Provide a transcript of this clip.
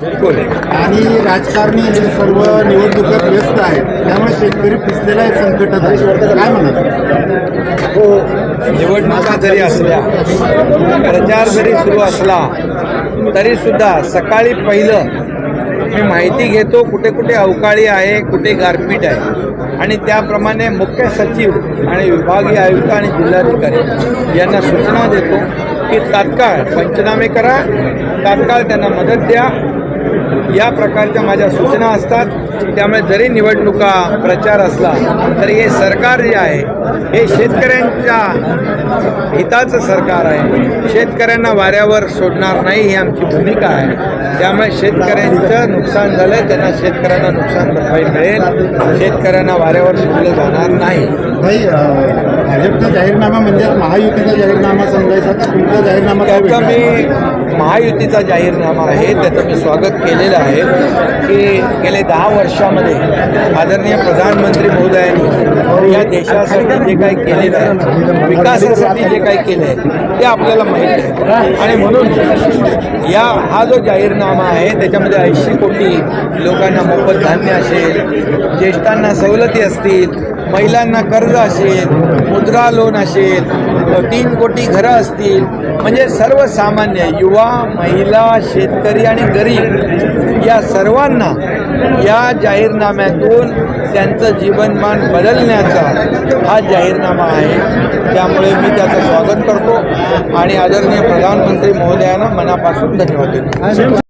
बिलकुल. आणि राजकारणी हे सर्व निवडणुकीत व्यस्त आहेत. त्यामुळे शेतकरी पिसलेला एक संकटात आहे. काय म्हणत हो निवडणुका जरी असल्या प्रचार जरी सुरू असला तरी सुद्धा सकाळी पहिलं मी माहिती घेतो कुठे कुठे अवकाळी आहे कुठे गारपीट आहे. आणि त्याप्रमाणे मुख्य सचिव आणि विभागीय आयुक्त आणि जिल्हाधिकारी यांना सूचना देतो की तात्काळ पंचनामे करा तात्काळ त्यांना मदत द्या. या प्रकारच्या माझ्या सूचना असतात त्यामुळे जरी निवडणुका प्रचार असला तरी हे सरकार जे आहे हे शेतकऱ्यांच्या हिताचं सरकार आहे. शेतकऱ्यांना वाऱ्यावर सोडणार नाही ही आमची भूमिका आहे. त्यामुळे शेतकऱ्यांचं नुकसान झालं त्यांना शेतकऱ्यांना नुकसान भरपाई मिळेल. शेतकऱ्यांना वाऱ्यावर सोडलं जाणार नाही. भाजपचा जाहीरनामा म्हणजे महायुतीचा जाहीरनामा समजायचा तुमचा जाहीरनामा काय? मी महायुतीचा जाहीरनामा आहे. त्याचं मी स्वागत केलेलं आहे की गेले दहा वर्षामध्ये आदरणीय प्रधानमंत्री महोदयांनी या देशासाठी जे काही केलेलं आहे विकासासाठी जे काही केलं आहे ते आपल्याला माहीत आहे. आणि म्हणून या हा जो जाहीरनामा आहे त्याच्यामध्ये ऐंशी कोटी लोकांना मोफत धान्य असेल ज्येष्ठांना सवलती असतील महिलांना कर्ज असेल मुद्रा लोन असेल तीन कोटी घरं असतील. म्हणजे सर्वसामान्य युवा महिला शेतकरी आणि गरीब या सर्वांना या जाहीरनाम्यातून त्यांचं जीवनमान बदलण्याचा हा जाहीरनामा आहे. त्यामुळे मी त्याचं स्वागत करतो. आणि आदरणीय प्रधानमंत्री महोदयांना मनापासून धन्यवाद देतो.